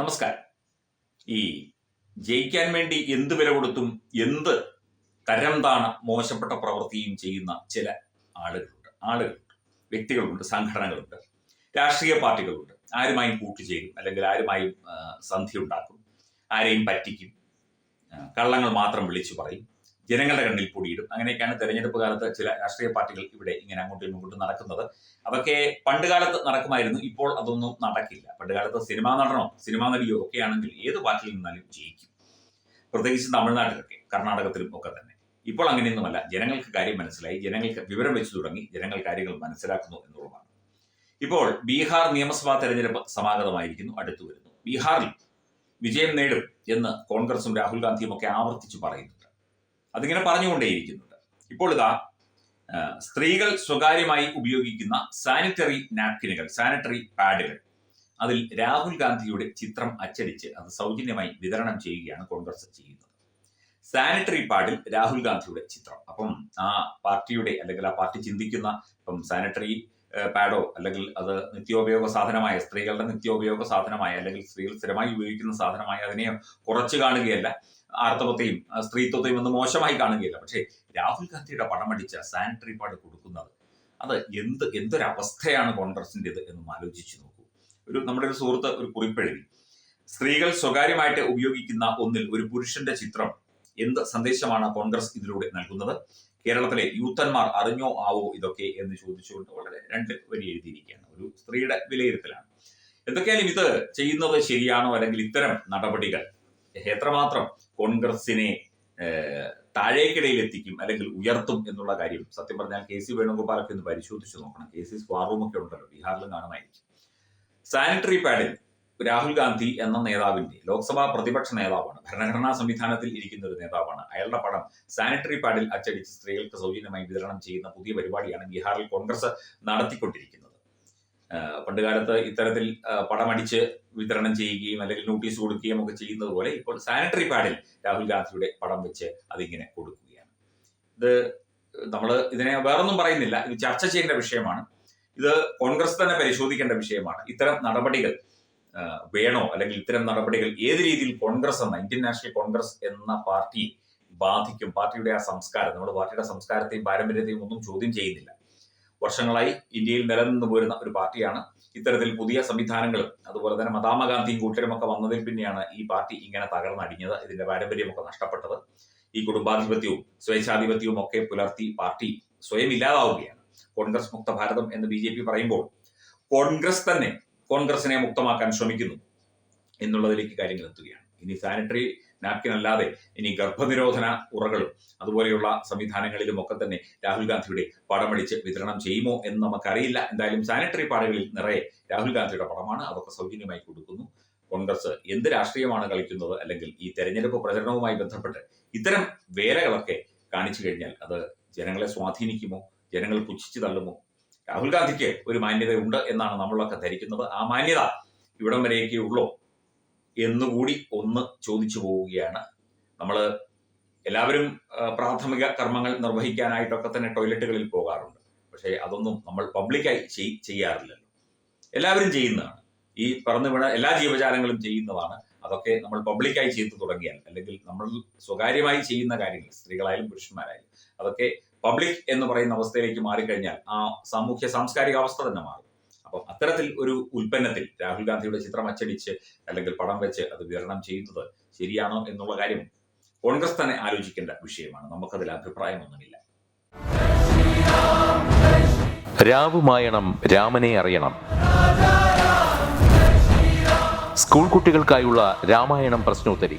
നമസ്കാരം. ഈ ജയിക്കാൻ വേണ്ടി എന്ത് വില കൊടുത്തും എന്ത് തരം താണ മോശപ്പെട്ട പ്രവൃത്തിയും ചെയ്യുന്ന ചില ആളുകളുണ്ട്. ആളുകളുണ്ട്. വ്യക്തികളുണ്ട് സംഘടനകളുണ്ട്. രാഷ്ട്രീയ പാർട്ടികളുണ്ട്. ആരുമായും കൂട്ടുചേരും അല്ലെങ്കിൽ ആരുമായും സന്ധി ഉണ്ടാക്കും ആരെയും പറ്റിക്കും. കള്ളങ്ങൾ മാത്രം വിളിച്ചു പറയും. ജനങ്ങളുടെ കണ്ണിൽ പൊടിയിടും. അങ്ങനെയൊക്കെയാണ് തെരഞ്ഞെടുപ്പ് കാലത്ത് ചില രാഷ്ട്രീയ പാർട്ടികൾ ഇവിടെ ഇങ്ങനെ അങ്ങോട്ടും ഇങ്ങോട്ടും നടക്കുന്നത്. അതൊക്കെ പണ്ട് കാലത്ത് നടക്കുമായിരുന്നു. ഇപ്പോൾ അതൊന്നും നടക്കില്ല. പണ്ട് കാലത്ത് സിനിമാ നടനോ സിനിമാ നടിയോ ഒക്കെ ആണെങ്കിൽ ഏത് പാർട്ടിയിൽ നിന്നാലും ജയിക്കും. പ്രത്യേകിച്ച് തമിഴ്നാട്ടിലൊക്കെ കർണാടകത്തിലും ഒക്കെ തന്നെ. ഇപ്പോൾ അങ്ങനെയൊന്നുമല്ല. ജനങ്ങൾക്ക് കാര്യം മനസ്സിലായി. ജനങ്ങൾക്ക് വിവരം വെച്ചു തുടങ്ങി ജനങ്ങൾ കാര്യങ്ങൾ മനസ്സിലാക്കുന്നു എന്നുള്ളതാണ്. ഇപ്പോൾ ബീഹാർ നിയമസഭാ തെരഞ്ഞെടുപ്പ് സമാഗതമായിരിക്കുന്നു അടുത്തു വരുന്നു. ബീഹാറിൽ വിജയം നേടും എന്ന് കോൺഗ്രസും രാഹുൽ ഗാന്ധിയും ഒക്കെ ആവർത്തിച്ചു പറയുന്നുണ്ട് അതിങ്ങനെ പറഞ്ഞുകൊണ്ടേയിരിക്കുന്നുണ്ട്. ഇപ്പോൾ ഇതാ സ്ത്രീകൾ സ്വകാര്യമായി ഉപയോഗിക്കുന്ന സാനിറ്ററി നാപ്കിനുകൾ സാനിറ്ററി പാഡുകൾ അതിൽ രാഹുൽ ഗാന്ധിയുടെ ചിത്രം അച്ചടിച്ച് അത് സൗജന്യമായി വിതരണം ചെയ്യുകയാണ് കോൺഗ്രസ് ചെയ്യുന്നത്. സാനിറ്ററി പാഡിൽ രാഹുൽ ഗാന്ധിയുടെ ചിത്രം. അപ്പം ആ പാർട്ടിയുടെ അല്ലെങ്കിൽ ആ പാർട്ടി ചിന്തിക്കുന്ന ഇപ്പം സാനിറ്ററി പാഡോ അല്ലെങ്കിൽ അത് നിത്യോപയോഗ സാധനമായ സ്ത്രീകളുടെ നിത്യോപയോഗ സാധനമായ അല്ലെങ്കിൽ സ്ത്രീകൾ സ്ഥിരമായി ഉപയോഗിക്കുന്ന സാധനമായ അതിനെ കുറച്ച് കാണുകയല്ല. ആർത്തവത്തെയും സ്ത്രീത്വത്തെയും ഒന്ന് മോശമായി കാണുകയല്ല. പക്ഷേ രാഹുൽ ഗാന്ധിയുടെ പടമടിച്ച സാനിറ്ററി പാഡ് കൊടുക്കുന്നത് അത് എന്ത് എന്തൊരവസ്ഥയാണ് കോൺഗ്രസിന്റെത് എന്നും ആലോചിച്ച് നോക്കൂ. ഒരു നമ്മുടെ ഒരു സുഹൃത്ത് ഒരു കുറിപ്പെഴുതി സ്ത്രീകൾ സ്വകാര്യമായിട്ട് ഉപയോഗിക്കുന്ന ഒന്നിൽ ഒരു പുരുഷന്റെ ചിത്രം എന്ത് സന്ദേശമാണ് കോൺഗ്രസ് ഇതിലൂടെ നൽകുന്നത്? കേരളത്തിലെ യൂത്തന്മാർ അറിഞ്ഞോ ആവോ ഇതൊക്കെ എന്ന് ചോദിച്ചുകൊണ്ട് വളരെ രണ്ട് വരി എഴുതിയിരിക്കുകയാണ്. ഒരു സ്ത്രീയുടെ വിലയിരുത്തലാണ്. എന്തൊക്കെയാലും ഇത് ചെയ്യുന്നത് ശരിയാണോ? അല്ലെങ്കിൽ ഇത്തരം നടപടികൾ എത്രമാത്രം കോൺഗ്രസിനെ താഴേക്കിടയിൽ എത്തിക്കും അല്ലെങ്കിൽ ഉയർത്തും എന്നുള്ള കാര്യം സത്യം പറഞ്ഞാൽ കെ സി വേണുഗോപാലൊക്കെ ഒന്ന് പരിശോധിച്ച് നോക്കണം. കെ സി സ്വാറൂം ഒക്കെ ഉണ്ടല്ലോ. ബീഹാറിലും കാണുമായിരിക്കും. സാനിറ്ററി പാഡിൽ രാഹുൽ ഗാന്ധി എന്ന നേതാവിന്റെ ലോക്സഭാ പ്രതിപക്ഷ നേതാവാണ്. ഭരണഘടനാ സംവിധാനത്തിൽ ഇരിക്കുന്ന ഒരു നേതാവാണ്. അയാളുടെ പടം സാനിറ്ററി പാഡിൽ അച്ചടിച്ച് സ്ത്രീകൾക്ക് സൗജന്യമായി വിതരണം ചെയ്യുന്ന പുതിയ പരിപാടിയാണ് ബീഹാറിൽ കോൺഗ്രസ് നടത്തിക്കൊണ്ടിരിക്കുന്നത്. പണ്ടുകാലത്ത് ഇത്തരത്തിൽ പടമടിച്ച് വിതരണം ചെയ്യുകയും അല്ലെങ്കിൽ നോട്ടീസ് കൊടുക്കുകയും ഒക്കെ ചെയ്യുന്നത് പോലെ ഇപ്പോൾ സാനിറ്ററി പാഡിൽ രാഹുൽ ഗാന്ധിയുടെ പടം വെച്ച് അതിങ്ങനെ കൊടുക്കുകയാണ്. ഇത് നമ്മൾ ഇതിനെ വേറൊന്നും പറയുന്നില്ല. ഇത് ചർച്ച ചെയ്യേണ്ട വിഷയമാണ്. ഇത് കോൺഗ്രസ് തന്നെ പരിശോധിക്കേണ്ട വിഷയമാണ്. ഇത്തരം നടപടികൾ വേണോ? അല്ലെങ്കിൽ ഇത്തരം നടപടികൾ ഏത് രീതിയിൽ കോൺഗ്രസ് എന്ന ഇന്ത്യൻ നാഷണൽ കോൺഗ്രസ് എന്ന പാർട്ടി ബാധിക്കും? പാർട്ടിയുടെ ആ സംസ്കാരം നമ്മുടെ പാർട്ടിയുടെ സംസ്കാരത്തെയും പാരമ്പര്യത്തെയും ഒന്നും ചോദ്യം ചെയ്യുന്നില്ല. വർഷങ്ങളായി ഇന്ത്യയിൽ നിലനിന്ന് പോരുന്ന ഒരു പാർട്ടിയാണ്. ഇത്തരത്തിൽ പുതിയ സംവിധാനങ്ങളും അതുപോലെ തന്നെ മദാമ ഗാന്ധിയും കൂട്ടരും ഒക്കെ വന്നതിൽ പിന്നെയാണ് ഈ പാർട്ടി ഇങ്ങനെ തകർന്നടിഞ്ഞത് ഇതിന്റെ പാരമ്പര്യമൊക്കെ നഷ്ടപ്പെട്ടത്. ഈ കുടുംബാധിപത്യവും സ്വേച്ഛാധിപത്യവും ഒക്കെ പുലർത്തി പാർട്ടി സ്വയം ഇല്ലാതാവുകയാണ്. കോൺഗ്രസ് മുക്ത ഭാരതം എന്ന് ബി പറയുമ്പോൾ കോൺഗ്രസ് തന്നെ കോൺഗ്രസിനെ മുക്തമാക്കാൻ ശ്രമിക്കുന്നു എന്നുള്ളതിലേക്ക് കാര്യങ്ങൾ എത്തുകയാണ്. ഇനി സാനിറ്ററി നാപ്കിൻ അല്ലാതെ ഇനി ഗർഭനിരോധന ഉറകളും അതുപോലെയുള്ള സംവിധാനങ്ങളിലും ഒക്കെ തന്നെ രാഹുൽ ഗാന്ധിയുടെ പടമടിച്ച് വിതരണം ചെയ്യുമോ എന്ന് നമുക്കറിയില്ല. എന്തായാലും സാനിറ്ററി പാടുകളിൽ നിറയെ രാഹുൽ ഗാന്ധിയുടെ പടമാണ് അതൊക്കെ സൗജന്യമായി കൊടുക്കുന്നു. കോൺഗ്രസ് എന്ത് രാഷ്ട്രീയമാണ് കളിക്കുന്നത് അല്ലെങ്കിൽ ഈ തെരഞ്ഞെടുപ്പ് പ്രചരണവുമായി ബന്ധപ്പെട്ട് ഇത്തരം വേലകളൊക്കെ കാണിച്ചു കഴിഞ്ഞാൽ അത് ജനങ്ങളെ സ്വാധീനിക്കുമോ? ജനങ്ങൾ പുച്ഛിച്ചു തള്ളുമോ? രാഹുൽ ഗാന്ധിക്ക് ഒരു മാന്യത ഉണ്ട് എന്നാണ് നമ്മളൊക്കെ ധരിക്കുന്നത്. ആ മാന്യത ഇവിടം വരെയൊക്കെ ഉള്ളോ എന്നുകൂടി ഒന്ന് ചോദിച്ചു പോവുകയാണ്. നമ്മൾ എല്ലാവരും പ്രാഥമിക കർമ്മങ്ങൾ നിർവഹിക്കാനായിട്ടൊക്കെ തന്നെ ടോയ്ലറ്റുകളിൽ പോകാറുണ്ട്. പക്ഷേ അതൊന്നും നമ്മൾ പബ്ലിക്കായി ചെയ്- ചെയ്യാറില്ലല്ലോ. എല്ലാവരും ചെയ്യുന്നതാണ്. ഈ പറഞ്ഞു വീണ എല്ലാ ജീവജാലങ്ങളും ചെയ്യുന്നതാണ്. അതൊക്കെ നമ്മൾ പബ്ലിക്കായി ചെയ്തു തുടങ്ങിയാൽ അല്ലെങ്കിൽ നമ്മൾ സ്വകാര്യമായി ചെയ്യുന്ന കാര്യങ്ങൾ സ്ത്രീകളായാലും പുരുഷന്മാരായാലും അതൊക്കെ പബ്ലിക് എന്ന് പറയുന്ന അവസ്ഥയിലേക്ക് മാറിക്കഴിഞ്ഞാൽ ആ സാമൂഹ്യ സാംസ്കാരിക അവസ്ഥ തന്നെ മാറും. അപ്പം അത്തരത്തിൽ ഒരു ഉൽപ്പന്നത്തിൽ രാഹുൽ ഗാന്ധിയുടെ ചിത്രം അച്ചടിച്ച് അല്ലെങ്കിൽ പടം വെച്ച് അത് വിതരണം ചെയ്യുന്നത് ശരിയാണോ എന്നുള്ള കാര്യം കോൺഗ്രസ് തന്നെ ആലോചിക്കേണ്ട വിഷയമാണ്. നമുക്കതിൽ അഭിപ്രായമൊന്നുമില്ല. രാവുമായണം രാമനെ അറിയണം. സ്കൂൾ കുട്ടികൾക്കായുള്ള രാമായണം പ്രശ്നോത്തരി